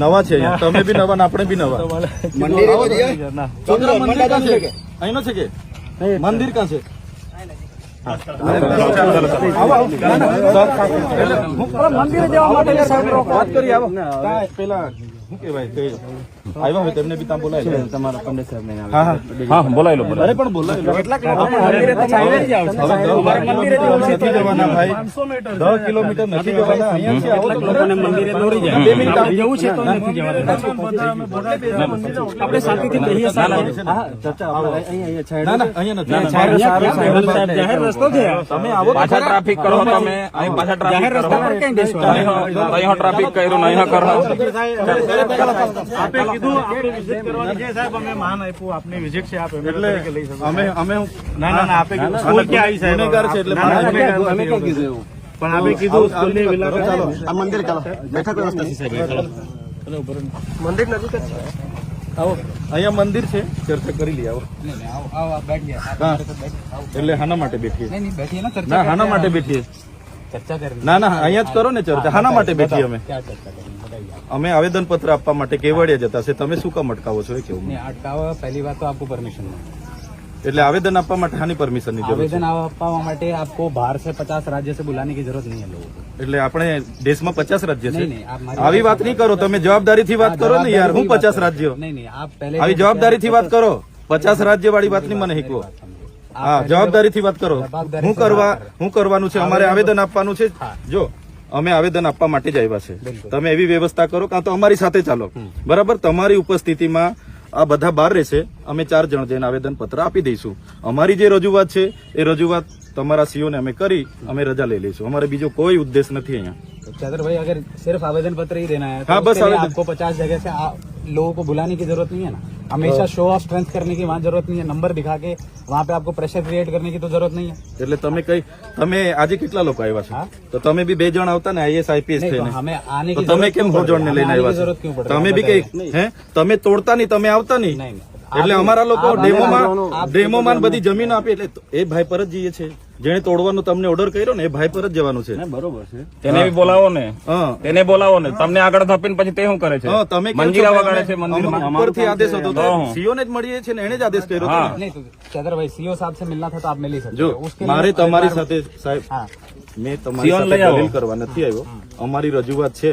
નવા છે અહીંયા. તમે બી નવા આપણે બી નવા. મંદિરે ક્યાં છે અહીંનો છે કે? મંદિર ક્યાં છે? મંદિરે જવા માટે વાત કરી આવો. પેલા શું કહેવાય? કઈ આવ્યા હોય તેમને બી ત્યાં બોલાય તમારા પંડિત સાહેબ ને હા હા. હા બોલાય લો બોલાય અરે પણ બોલાય લો. કિલોમીટર નથી જવાના ભાઈ. દસ કિલોમીટર નથી જવાના. અહીંયા છે આવો તો લોકોને મંદિરે દોરી જાય. બે મિનિટ આવો. જવું છે તો નથી જવાનું. આપણે શાંતિથી કહીએ હા ચર્ચા આપણે અહીંયા અહીંયા ના ના અહીંયા નથી. જાહેર રસ્તો છે. તમે આવો પાછા ટ્રાફિક કરો તમે અહીં પાછા ટ્રાફિક જાહેર કરો રસ્તા પર ક્યાં બેસવાનું અહીંયા ટ્રાફિક કર્યું નહીં કરો. આપે કીધું આપણે વિઝિટ કરવાની છે સાહેબ અમે માન આપ્યું આપની વિઝિટ છે આપ એમએલએ એટલે તરીકે લઈ શકો અમે અમે ના ના ના આપે કીધું સ્કૂલ ક્યાં આવી સાહેબ ગુનેગાર છે એટલે ના, ના, માન ગુનેગાર અમે નથી ક્યાં એવું. કીધું એવું પણ આપે કીધું સ્કૂલની વિલાસ ચાલો આ મંદિર ચાલો બેઠક વ્યવસ્થા છે સાહેબ મંદિર નજીક જ છે આવો અહીંયા મંદિર છે ચર્ચા કરી લઈએ આવો હા. એટલે હાના માટે બેઠીએ ના હાના માટે બેઠીએ ચર્ચા કરી ના ના અહીંયા જ કરો ને ચર્ચા હાના માટે બેઠીએ અમે અમે આવેદનપત્ર આપવા માટે કેવડિયા જતા છે. તમે શું કામ અટકાવો છો? કેવું? અટકાવવા પહેલી વાત તો આપકો પરમિશન એટલે આવેદન આપવા માટે હાની પરમિશનની જરૂર આવેદન આપવા માટે આપકો બહાર સે પચાસ રાજ્ય સે બુલાને કી જરૂરત નહીં લોકો એટલે આપણે દેશમાં પચાસ રાજ્ય છે? આવી વાત નહીં કરો. તમે જવાબદારી થી વાત કરો ને યાર. હું પચાસ રાજ્યો. આવી જવાબદારી થી વાત કરો. પચાસ રાજ્ય વાળી વાતની મને શીખવો. હા જવાબદારીથી વાત કરો. હું કરવા હું કરવાનું છે. અમારે આવેદન આપવાનું છે. જો. અમે આવેદન આપવા માટે જ આવ્યા છે તમે એવી વ્યવસ્થા કરો કાં તો અમારી સાથે ચાલો બરાબર તમારી ઉપસ્થિતિમાં આ બધા બહાર રહેશે અમે ચાર જણ જઈને આવેદન પત્ર આપી દઈશું અમારી જે રજૂઆત છે એ રજૂઆત તમારા સીઓ ને અમે કરી અમે રજા લઈ લઈશું અમારે બીજો કોઈ ઉદ્દેશ નથી અહીંયા चंद्र भाई अगर सिर्फ आवेदन पत्र ही देना है तो हाँ, बस उसके लिए आवेदन- आपको पचास जगह से आ- लोगों को बुलाने की जरूरत नहीं है ना हमेशा शो ऑफ स्ट्रेंथ करने की वहाँ जरूरत नहीं है नंबर दिखा के वहाँ पे आपको प्रेशर क्रिएट करने की तो जरूरत नहीं है એટલે તમે કઈ તમે આજે કેટલા લોકો આવ્યા હા? છો તો તમે બી બે જણ આવતા ને આઈએસ આઈપીએસ नहीं तो થઈને हमें आने તો की તમે जरूरत કેમ क्यों હોજોડ ને पड़ेगी? લઈને हमें आने की આવ્યા जरूरत છો क्यों पड़ेगी? તમે બી बताइए। કઈ હે તમે તોડતા નહીં તમે આવતા નહીં નહીં, નહીં. એટલે આપ- અમારા લોકો આપ- ડેમોમાં આપ- ડેમોમાં બધી જમીન આપી એટલે તો એ ભાઈ પર જ જઈએ છે જેને તોડવાનો તમને ઓર્ડર કર્યો ને એ ભાઈ પર જ જવાનું છે. બરોબર છે. તેને બી બોલાવો ને. તેને બોલાવો ને. તમને આગળ ધપીને પછી તે શું કરે છે? તમે મંજીરા વગાડે છે મંદિરથી આદેશ હતો સીઓ ને જ મળીએ છે ને એને જ આદેશ કર્યો હતો સીઓ સાહેબ સે મિલના થા આપ મિલી શકો. જો મારે તમારી સાથે સાહેબ મેં તમારી સાથે દલીલ કરવા નથી આવ્યો. અમારી રજૂઆત છે.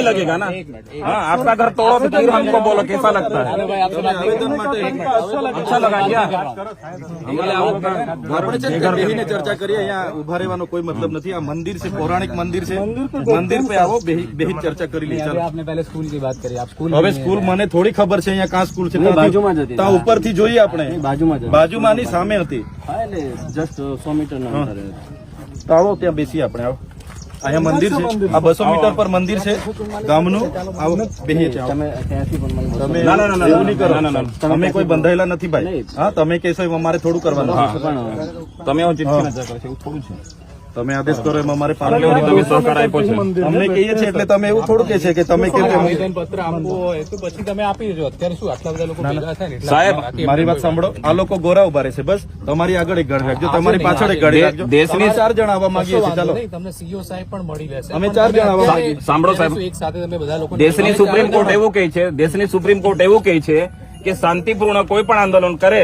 लगेगा ना हाँ आपका घर तोड़ो तो फिर हमको बोलो कैसा लगता है अरे भाई आपसे बात नहीं આવેદન માટે अच्छा लगा क्या આપણે છે ને બેહીને ચર્ચા કરીએ અહીંયા ઉભા રહેવાનો કોઈ મતલબ નથી આ મંદિર છે પૌરાણિક મંદિર છે મંદિર પે આવો બેહી બેહી ચર્ચા કરી લઈએ अभी ચાલો आपने पहले स्कूल की बात करी आप स्कूल હવે સ્કૂલ મને થોડી ખબર છે અહીંયા કાં સ્કૂલ છે બાજુમાં જ હતી. ત્યાં ઉપરથી જોઈએ આપણે बाजू में બાજુમાંની સામે હતી हाँ जस्ट सौ मीटर ना તો આવો ત્યાં બેસીએ આપણે આવો અહીંયા મંદિર છે. આ બસો મીટર પર મંદિર છે. ગામનું. આવું બેહીએ છીએ. તમે ના, ના, ના, ના, એવું નહીં કરો. ના, ના, ના. તમે કોઈ બંધાયેલા નથી ભાઈ. હા તમે કહેશો અમારે થોડું કરવાનું. તમે થોડું છે. તમે આદેશ કરો એમાં અમારે પાલન તમે સહકાર આપ્યો છે અમને કહીએ છીએ એટલે તમે એવું થોડું કે છે કે તમે કેમ પત્ર આપવું હોય તો પછી તમે આપી દેજો અત્યારે શું આટલા બધા લોકો ભેગા થાય ને સાહેબ, મારી વાત સાંભળો આ લોકો ગોરા ઊભા રહેશે બસ તમારી આગળ એક ગાડી રાખજો તમારી પાછળ એક ગાડી દે- રાખજો દેશની- ચાર જણ આવવા માંગીએ છીએ ચાલો તમને સીઓ સાહેબ પણ મળી લેશે અમે ચાર જણ આવવા. સાંભળો સાહેબ. એક સાથે તમે બધા લોકો દેશની સુપ્રીમ કોર્ટ એવું કહે છે દેશની સુપ્રીમ કોર્ટ એવું કહે છે કે શાંતિપૂર્ણ કોઈ પણ આંદોલન કરે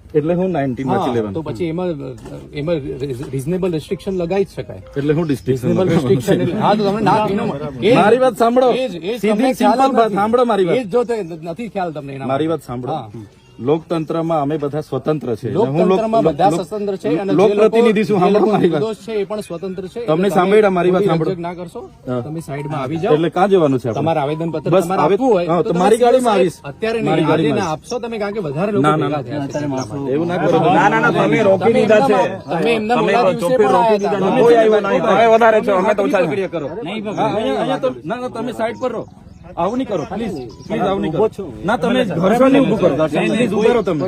એટલે હું નાઇન્ટીનમાંથી લેવાનું તો પછી એમાં એમાં રિઝનેબલ રેસ્ટ્રિક્શન લગાવી જ શકાય. એટલે હું રિઝનેબલ રેસ્ટ્રિક્શન હા તો તમને ના એનો- મારી વાત સાંભળો. સીધી સિમ્પલ વાત સાંભળો મારી વાત. જો તે નથી ખ્યાલ તમને મારી વાત હા. સાંભળો લોકતંત્રમાં અમે બધા સ્વતંત્ર છે લોકતંત્રમાં બધા સ્વતંત્ર છે અને જે લોક લોકો- પ્રતિનિધિ છું જે સાંભળો લોકો મારી વાત નિર્દોષ છે એ પણ સ્વતંત્ર છે તમને સાંભળ્યા મારી વાત સાંભળો. ના કરશો. તમે સાઈડમાં આવી જાઓ એટલે ક્યાં જવાનું છે? તમારા આવેદન પત્ર બસ આપવું હોય તો મારી ગાડીમાં આવીશ. અત્યારે મારી ગાડીમાં ના આપશો તમે કારણ કે વધારે લોકો ભેગા થયા. એવું ના કરો ના તમે રોકી દીધા છે તમે એમના તમે મોડા દિવસે પણ રોકી હતા. કોઈ આવ્યા નહીં તમે વધારે છો અમે તો ઓછા કરો હા, અહીંયા અહીંયા તો- ના ના તમે સાઈડ પર રહો આવું નહીં કરો પ્લીઝ પ્લીઝ આવું નહીં કરો. ના તમે ઘર્ષણ નહીં ઉભું કરો. પ્લીઝ ઊભા રહો તમે.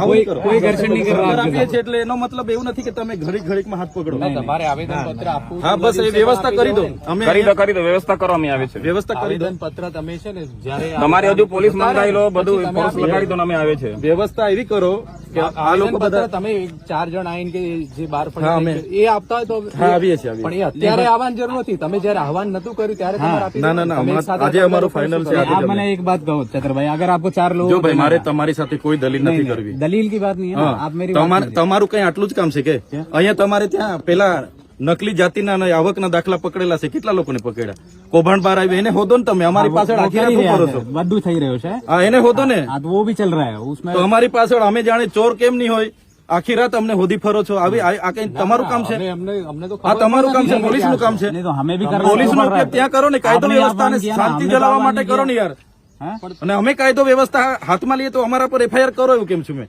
કોઈ- કોઈ ઘર્ષણ નહીં કરવા આપીએ છીએ એટલે એનો મતલબ એવું નથી કે તમે ઘડીક ઘડીકમાં હાથ પકડો. તમારે આવેદન પત્ર આપવું હા બસ એ વ્યવસ્થા કરી દો. અમે કરી દો કરી દો. વ્યવસ્થા કરો અમે આવે છે. વ્યવસ્થા કરી દો. પત્ર તમે છે ને જ્યારે તમારે હજુ પોલીસ મંગાવી લો બધું ફોર્સ લગાડી દો અમે આવે છે. વ્યવસ્થા એવી કરો કે આ લોકો પત્ર બધા તમે ચાર જણ આવીને કે જે બાર પડે એ આપતા હોય તો આવીએ છીએ, પણ એ અત્યારે આવવાની જરૂર નથી. તમે જયારે આહવાન નતું કર્યું ત્યારે ના ના ના આજે અમારું ફાઇનલ છે આજે आप જ અમે. मैंने एक बात कहो चतुर भाई अगर आपको चार लोग જો ભાઈ મારે તમારી સાથે કોઈ દલીલ નથી કરવી दलील की बात नहीं है ना હા आप मेरी बात તમારે कीजिए। તમારું કઈ આટલું જ કામ છે કે અહીંયા તમારે ત્યાં પેલા નકલી જાતિના અને આવકના દાખલા પકડેલા છે કેટલા લોકોને પકડ્યા કૌભાંડ બાર આવી એને હોદો ને તમે અમારી પાછળ वो આખી कर ही રાત रहे શું કરો છો हैं, બધું થઈ રહ્યું છે હા એને હોદો ને હા તો वो भी चल रहा है उसमें તો અમારી પાછળ અમે જાણે ચોર કેમ નહીં હોય આખી રાત અમને હોદી ફરો છો. આવી આ કઈ તમારું કામ છે? આ તમારું કામ છે પોલીસનું કામ છે? પોલીસ નો ઉપયોગ ત્યાં કરો ને કાયદો વ્યવસ્થા શાંતિ જલાવવા માટે કરો ને યાર. અને અમે કાયદો વ્યવસ્થા હાથમાં લઈએ તો અમારા પર એફઆઈઆર કરો એવું કેમ છું મેં?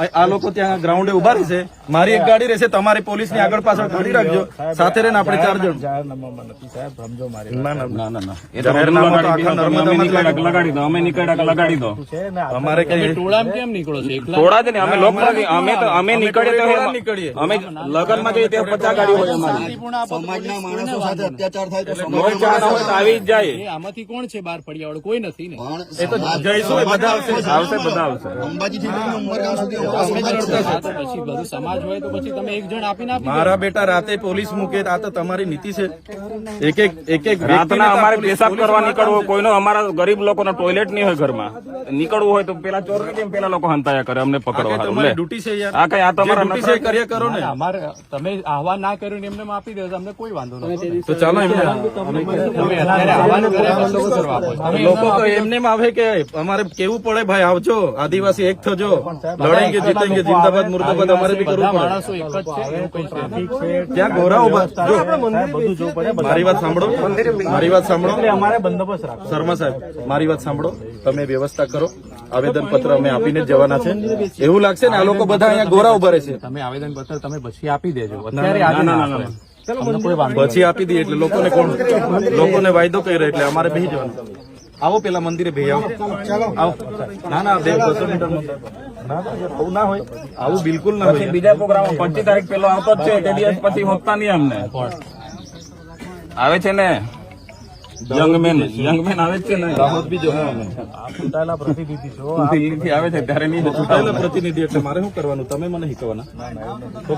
આ આ લોકો ત્યાં ગ્રાઉન્ડે ઊભા રહેશે મારી એક ગાડી રહેશે તમારી પોલીસની આગળ પાછળ ગાડી રાખજો. સાથે રહીને આપણે ચાર જણ. જાહેરનામામાં નથી સાહેબ સમજો મારી ના ના ના. ના ના એ તો જાહેરનામું તો લગાડી આખા દીધો. તમે નર્મદામાં જ નીકળ્યા કે લગાડી દો અમે નીકળ્યા કે લગાડી દો છે ને આ અમારે કેમ નીકળો છો? જ ને અમે લોકો અમે તો અમે નીકળીએ તો નીકળીએ. અમે લગનમાં જઈએ ત્યાં પચાસ ગાડી હોય અમારી. શાંતિપૂર્ણ આપો તો સમાજના માણસો સાથે અત્યાચાર થાય તો કોઈ ચા ના હોય તો આવી જ જાય. આમાંથી કોણ છે બાર ફળિયાવાળો કોઈ નથી ને. એ તો જઈશું બધા આવશે. આવશે. બધા આવશે. અંબાજીથી લઈને ઉમરગામ સુધી અમે જ લડતા હા, તો પછી બધું સમાજ હોય તો પછી તમે એક જણ આપીને મારા બેટા રાતે પોલીસ મૂકે આ તો તમારી નીતિ છે. એક એક એક એક રાતના અમારે પેશાબ કરવા નીકળવું કોઈનો અમારા ગરીબ લોકોનો ટોયલેટ નહીં હોય ઘરમાં. નીકળવું હોય તો પેલા ચોર કેમ પેલા લોકો હંતાયા કરે અમને પકડવા તમારી ડ્યુટી છે યાર. આ કઈ આ તમારા ડ્યુટી છે કર્યા કરો ને. અમારે તમે આહવાન ના કર્યું ને એમને આપી દેજો અમને કોઈ વાંધો નથી તો ચાલો એમને. લોકો તો એમને એમ આવે કે અમારે કેવું પડે ભાઈ આવજો. આદિવાસી એક થજો. લડેંગે જીતેંગે જિંદાબાદ મુર્દાબાદ અમારે બી કરવું માણસો એક જ છે એવું કઈ છે નહીં. ત્યાં ગોરા ઊભા? જો બધું જોવું પડે મારી વાત સાંભળો. મારી વાત સાંભળો. અમારે બંદોબસ્ત રાખો. શર્મા સાહેબ મારી વાત સાંભળો. તમે વ્યવસ્થા કરો. આવેદન પત્ર અમે આપીને જવાના છે. એવું લાગશે ને આ લોકો બધા અહીંયા ગોરા ઊભા રહેશે. તમે આવેદન પત્ર તમે પછી આપી દેજો. અત્યારે આજે ના પછી આપી દઈએ એટલે લોકોને કોણ લોકોને વાયદો કર્યો એટલે અમારે બેસી જવાનું. આવો પેલા મંદિરે ભાઈ આવો. આવો. ના ના બે બસો મીટર ના ના આવું ના હોય. આવું બિલકુલ ના હોય. બીજા પ્રોગ્રામ પચીસ તારીખ પેલો આવતો જ છે તે દિવસ પછી હોતા નહીં અમને આવે છે ને? યંગમેન યંગમેન આવે છે ને. દાહોદ બી જો ચૂંટાયેલા પ્રતિનિધિ છો. દિલ્હીથી આવે છે ત્યારે નહીં ચૂંટાયેલા પ્રતિનિધિ એટલે મારે શું કરવાનું? તમે મને શીખવાના તો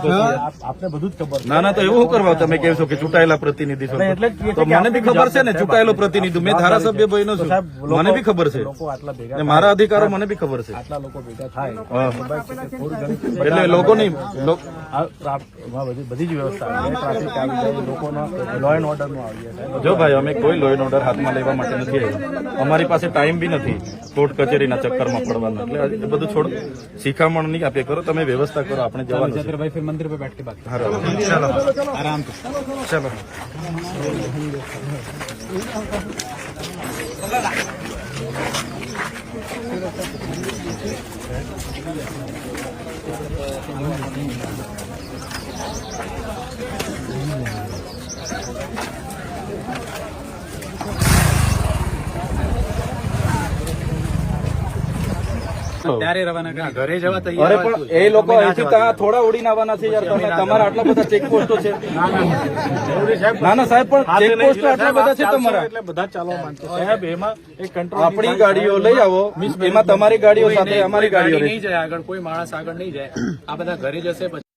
આપને બધું જ ખબર ના ના તો એવું કરવા? તમે કહો છો કે ચૂંટાયેલા પ્રતિનિધિ છો. એટલે જ કહીએ તો મને બી ખબર છે ને ચૂંટાયેલો પ્રતિનિધિ. મેં ધારાસભ્ય બન્યો છું. મને બી ખબર છે. લોકો આટલા ભેગા ને મારા અધિકારો મને બી ખબર છે. આટલા લોકો ભેગા થાય. એટલે લોકોની લો- આ ટ્રાફ- એમાં બધી બધી જ વ્યવસ્થા આવી જાય ટ્રાફિક આવી જાય લોકોનો લો એન્ડ ઓર્ડરનું આવી જો ભાઈ અમે કોઈ લો कोई ऑर्डर हाथ में लेवा अमरी पास टाइम भी नहीं कोर्ट कचेरी चक्कर में पड़वा बढ़ छोड़ शिखाम नहीं आप करो ते व्यवस्था करो अपने जवाब मंदिर पर बैठ के बात आराम चलो ત્યારે રવાના ઘરે જવા અરે પણ એ લોકો અહીંથી ત્યાં થોડા ઉડીને આવવાના છે યાર તમે તમારા આટલા બધા ચેકપોસ્ટો છે. ના ના સાહેબ પણ ચેકપોસ્ટો આટલા બધા છે તમારા. એટલે બધા ચાલવા માંગશે સાહેબ એમાં એક કંટ્રોલ આપણી ગાડીઓ લઈ આવો. એમાં તમારી ગાડીઓ સાથે અમારી ગાડીઓ નહીં જાય આગળ કોઈ માણસ આગળ નહીં જાય. આ બધા ઘરે જશે પછી